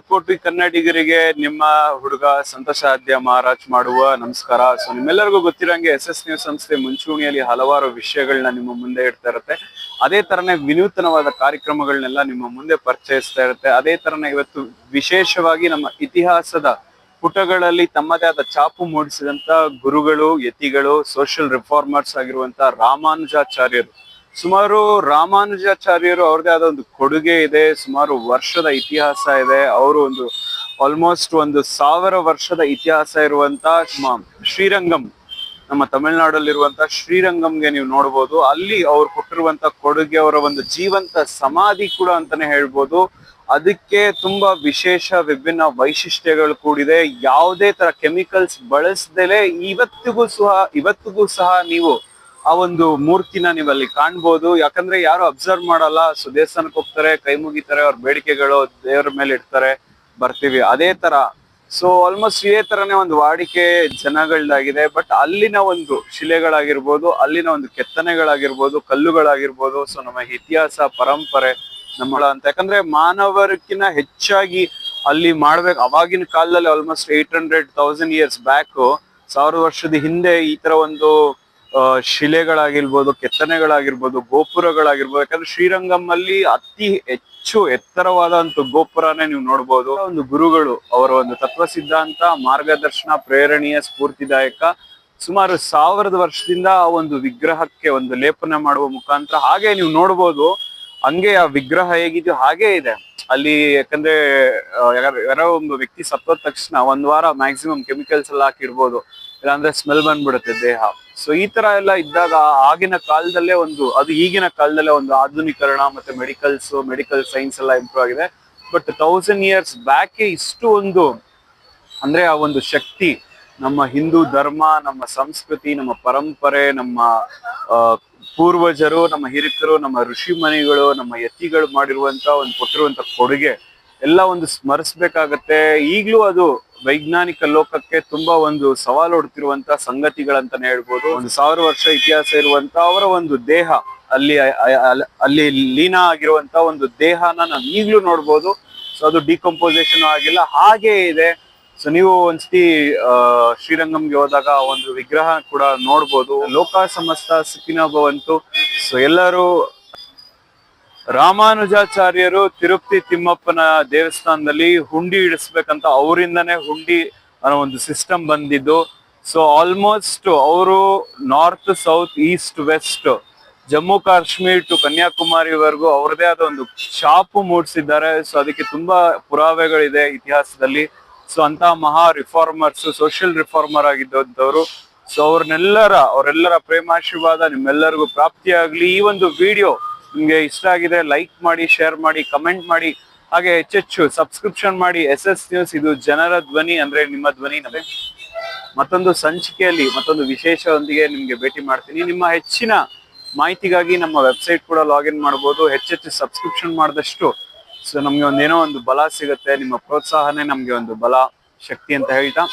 ಕೋಟಿ ಕನ್ನಡಿಗರಿಗೆ ನಿಮ್ಮ ಹುಡುಗ ಸಂತೋಷ ಆದ್ಯ ಮಹಾರಾಜ್ ಮಾಡುವ ನಮಸ್ಕಾರ. ಸೊ ನಿಮ್ಮೆಲ್ಲರಿಗೂ ಗೊತ್ತಿರೋಂಗೆ ಎಸ್ ಎಸ್ ನ್ಯೂಸ್ ಸಂಸ್ಥೆ ಮುಂಚೂಣಿಯಲ್ಲಿ ಹಲವಾರು ವಿಷಯಗಳನ್ನ ನಿಮ್ಮ ಮುಂದೆ ಇಡ್ತಾ ಇರುತ್ತೆ. ಅದೇ ತರನೇ ವಿನೂತನವಾದ ಕಾರ್ಯಕ್ರಮಗಳನ್ನೆಲ್ಲ ನಿಮ್ಮ ಮುಂದೆ ಪರಿಚಯಿಸ್ತಾ ಇರುತ್ತೆ. ಅದೇ ತರನೇ ಇವತ್ತು ವಿಶೇಷವಾಗಿ ನಮ್ಮ ಇತಿಹಾಸದ ಪುಟಗಳಲ್ಲಿ ತಮ್ಮದೇ ಆದ ಚಾಪು ಮೂಡಿಸಿದಂತ ಗುರುಗಳು, ಯತಿಗಳು ಸೋಷಿಯಲ್ ರಿಫಾರ್ಮರ್ಸ್ ಆಗಿರುವಂತ ರಾಮಾನುಜಾಚಾರ್ಯರು. ಸುಮಾರು ರಾಮಾನುಜಾಚಾರ್ಯರು ಅವ್ರದೇ ಆದ ಒಂದು ಕೊಡುಗೆ ಇದೆ, ಸುಮಾರು ವರ್ಷದ ಇತಿಹಾಸ ಇದೆ. ಅವರು ಒಂದು ಆಲ್ಮೋಸ್ಟ್ ಒಂದು ಸಾವಿರ ವರ್ಷದ ಇತಿಹಾಸ ಇರುವಂತ ಶ್ರೀರಂಗಂ, ನಮ್ಮ ತಮಿಳುನಾಡಲ್ಲಿರುವಂತ ಶ್ರೀರಂಗಂಗೆ ನೀವು ನೋಡ್ಬೋದು. ಅಲ್ಲಿ ಅವ್ರು ಕೊಟ್ಟಿರುವಂತ ಕೊಡುಗೆ, ಅವರ ಒಂದು ಜೀವಂತ ಸಮಾಧಿ ಕೂಡ ಅಂತಾನೆ ಹೇಳ್ಬೋದು. ಅದಕ್ಕೆ ತುಂಬಾ ವಿಶೇಷ ವಿಭಿನ್ನ ವೈಶಿಷ್ಟ್ಯಗಳು ಕೂಡಿದೆ. ಯಾವುದೇ ತರ ಕೆಮಿಕಲ್ಸ್ ಬಳಸದೆಲೆ ಇವತ್ತಿಗೂ ಸಹ ಇವತ್ತಿಗೂ ಸಹ ನೀವು ಆ ಒಂದು ಮೂರ್ತಿನ ನೀವಲ್ಲಿ ಕಾಣ್ಬೋದು. ಯಾಕಂದ್ರೆ ಯಾರು ಅಬ್ಸರ್ವ್ ಮಾಡಲ್ಲ. ಸೊ ದೇವಸ್ಥಾನಕ್ಕೆ ಹೋಗ್ತಾರೆ, ಕೈ ಮುಗಿತಾರೆ, ಅವ್ರ ಬೇಡಿಕೆಗಳು ದೇವರ ಮೇಲೆ ಇಡ್ತಾರೆ, ಬರ್ತೀವಿ. ಅದೇ ತರ. ಸೊ ಆಲ್ಮೋಸ್ಟ್ ಇದೇ ತರನೇ ಒಂದು ವಾಡಿಕೆ ಜನಗಳದಾಗಿದೆ. ಬಟ್ ಅಲ್ಲಿನ ಒಂದು ಶಿಲೆಗಳಾಗಿರ್ಬೋದು, ಅಲ್ಲಿನ ಒಂದು ಕೆತ್ತನೆಗಳಾಗಿರ್ಬೋದು, ಕಲ್ಲುಗಳಾಗಿರ್ಬೋದು, ಸೊ ನಮ್ಮ ಇತಿಹಾಸ, ಪರಂಪರೆ ನಮ್ಮ ಅಂತ. ಯಾಕಂದ್ರೆ ಮಾನವರಕ್ಕಿಂತ ಹೆಚ್ಚಾಗಿ ಅಲ್ಲಿ ಮಾಡ್ಬೇಕು. ಅವಾಗಿನ ಕಾಲದಲ್ಲಿ almost eight hundred thousand years back ಸಾವಿರ ವರ್ಷದ ಹಿಂದೆ ಈ ತರ ಒಂದು ಶಿಲೆಗಳಾಗಿರ್ಬೋದು, ಕೆತ್ತನೆಗಳಾಗಿರ್ಬೋದು, ಗೋಪುರಗಳಾಗಿರ್ಬೋದು, ಯಾಕಂದ್ರೆ ಶ್ರೀರಂಗಂ ಅತಿ ಹೆಚ್ಚು ಎತ್ತರವಾದಂತ ಗೋಪುರನೇ ನೀವು ನೋಡ್ಬೋದು. ಒಂದು ಗುರುಗಳು ಅವರ ಒಂದು ತತ್ವ ಸಿದ್ಧಾಂತ, ಮಾರ್ಗದರ್ಶನ, ಪ್ರೇರಣೀಯ ಸ್ಫೂರ್ತಿದಾಯಕ, ಸುಮಾರು ಸಾವಿರದ ವರ್ಷದಿಂದ ಆ ಒಂದು ವಿಗ್ರಹಕ್ಕೆ ಒಂದು ಲೇಪನ ಮಾಡುವ ಮುಖಾಂತರ ಹಾಗೆ ನೀವು ನೋಡ್ಬೋದು. ಹಂಗೆ ಆ ವಿಗ್ರಹ ಹೇಗಿದೆಯೋ ಹಾಗೆ ಇದೆ. ಅಲ್ಲಿ ಯಾಕಂದ್ರೆ ಯಾರೋ ಒಂದು ವ್ಯಕ್ತಿ ಸತ್ತೋದ ತಕ್ಷಣ ಒಂದ್ ವಾರ ಮ್ಯಾಕ್ಸಿಮಮ್ ಕೆಮಿಕಲ್ಸ್ ಎಲ್ಲ ಹಾಕಿರ್ಬೋದು ಇಲ್ಲಾಂದ್ರೆ ಸ್ಮೆಲ್ ಬಂದ್ಬಿಡುತ್ತೆ ದೇಹ. ಸೊ ಈ ತರ ಎಲ್ಲ ಇದ್ದಾಗ ಆಗಿನ ಕಾಲದಲ್ಲೇ ಒಂದು, ಅದು ಈಗಿನ ಕಾಲದಲ್ಲೇ ಒಂದು ಆಧುನೀಕರಣ ಮತ್ತೆ ಮೆಡಿಕಲ್ಸ್ ಮೆಡಿಕಲ್ ಸೈನ್ಸ್ ಎಲ್ಲ ಇಂಪ್ರೂವ್ ಆಗಿದೆ. ಬಟ್ ತೌಸಂಡ್ ಇಯರ್ಸ್ ಬ್ಯಾಕೆ ಇಷ್ಟು ಒಂದು, ಅಂದ್ರೆ ಆ ಒಂದು ಶಕ್ತಿ ನಮ್ಮ ಹಿಂದೂ ಧರ್ಮ, ನಮ್ಮ ಸಂಸ್ಕೃತಿ, ನಮ್ಮ ಪರಂಪರೆ, ನಮ್ಮ ಪೂರ್ವಜರು, ನಮ್ಮ ಹಿರಿಕರು ನಮ್ಮ ಋಷಿ ಮನೆಗಳು, ನಮ್ಮ ಯತಿಗಳು ಮಾಡಿರುವಂತ ಒಂದು ಕೊಟ್ಟಿರುವಂತ ಕೊಡುಗೆ ಎಲ್ಲ ಒಂದು ಸ್ಮರಿಸ್ಬೇಕಾಗತ್ತೆ. ಈಗ್ಲೂ ಅದು ವೈಜ್ಞಾನಿಕ ಲೋಕಕ್ಕೆ ತುಂಬಾ ಒಂದು ಸವಾಲು ಹೊಡ್ತಿರುವಂತ ಸಂಗತಿಗಳಂತಾನೆ ಹೇಳ್ಬೋದು. ಒಂದು ಸಾವಿರ ವರ್ಷ ಇತಿಹಾಸ ಇರುವಂತ ಅವರ ಒಂದು ದೇಹ, ಅಲ್ಲಿ ಅಲ್ಲಿ ಲೀನ ಆಗಿರುವಂತ ಒಂದು ದೇಹನ ನಾವು ಈಗ್ಲೂ ನೋಡ್ಬೋದು. ಸೊ ಅದು ಡಿಕಂಪೋಸಿಷನ್ ಆಗಿಲ್ಲ, ಹಾಗೆ ಇದೆ. ಸೊ ನೀವು ಒಂದ್ಸತಿ ಶ್ರೀರಂಗಂಗೆ ಹೋದಾಗ ಒಂದು ವಿಗ್ರಹ ಕೂಡ ನೋಡ್ಬೋದು. ಲೋಕ ಸಮಸ್ತ ಸುಖಿನ ಭವಂತು ಸೊ ಎಲ್ಲರೂ ರಾಮಾನುಜಾಚಾರ್ಯರು ತಿರುಪತಿ ತಿಮ್ಮಪ್ಪನ ದೇವಸ್ಥಾನದಲ್ಲಿ ಹುಂಡಿ ಇಡಿಸ್ಬೇಕಂತ ಅವರಿಂದನೇ ಹುಂಡಿ ಅನ್ನೋ ಒಂದು ಸಿಸ್ಟಮ್ ಬಂದಿದ್ದು. ಸೊ ಆಲ್ಮೋಸ್ಟ್ ಅವರು north south east west Jammu, Kashmir to ಕನ್ಯಾಕುಮಾರಿವರೆಗೂ ಅವರದೇ ಆದ ಒಂದು ಶಾಪು ಮೂಡಿಸಿದ್ದಾರೆ. ಸೊ ಅದಕ್ಕೆ ತುಂಬಾ ಪುರಾವೆಗಳಿದೆ ಇತಿಹಾಸದಲ್ಲಿ. ಸೊ ಅಂತ ಮಹಾ ರಿಫಾರ್ಮರ್ಸ್ ಸೋಷಿಯಲ್ ರಿಫಾರ್ಮರ್ ಆಗಿದ್ದವರು. ಸೊ ಅವ್ರನ್ನೆಲ್ಲರ, ಅವರೆಲ್ಲರ ಪ್ರೇಮಾಶೀರ್ವಾದ ನಿಮ್ಮೆಲ್ಲರಿಗೂ ಪ್ರಾಪ್ತಿಯಾಗ್ಲಿ ಈ ಒಂದು ವಿಡಿಯೋ ನಿಮ್ಗೆ ಇಷ್ಟ ಆಗಿದೆ ಲೈಕ್ ಮಾಡಿ ಶೇರ್ ಮಾಡಿ ಕಮೆಂಟ್ ಮಾಡಿ, ಹಾಗೆ ಹೆಚ್ಚೆಚ್ಚು ಸಬ್ಸ್ಕ್ರಿಪ್ಷನ್ ಮಾಡಿ ಎಸ್ ಎಸ್ ನ್ಯೂಸ್ ಇದು ಜನರ ಧ್ವನಿ ಅಂದ್ರೆ ನಿಮ್ಮ ಧ್ವನಿ ನಮಗೆ ಮತ್ತೊಂದು ಸಂಚಿಕೆಯಲ್ಲಿ ಮತ್ತೊಂದು ವಿಶೇಷದೊಂದಿಗೆ ನಿಮ್ಗೆ ಭೇಟಿ ಮಾಡ್ತೀನಿ. ನಿಮ್ಮ ಹೆಚ್ಚಿನ ಮಾಹಿತಿಗಾಗಿ ನಮ್ಮ ವೆಬ್ಸೈಟ್ ಕೂಡ ಲಾಗಿನ್ ಮಾಡಬಹುದು ಹೆಚ್ಚೆಚ್ಚು ಸಬ್ಸ್ಕ್ರಿಪ್ಷನ್ ಮಾಡಿದಷ್ಟು ಸೊ ನಮ್ಗೆ ಒಂದೇನೋ ಒಂದು ಬಲ ಸಿಗುತ್ತೆ. ನಿಮ್ಮ ಪ್ರೋತ್ಸಾಹನೇ ನಮ್ಗೆ ಒಂದು ಬಲ ಶಕ್ತಿ ಅಂತ ಹೇಳ್ತಾ.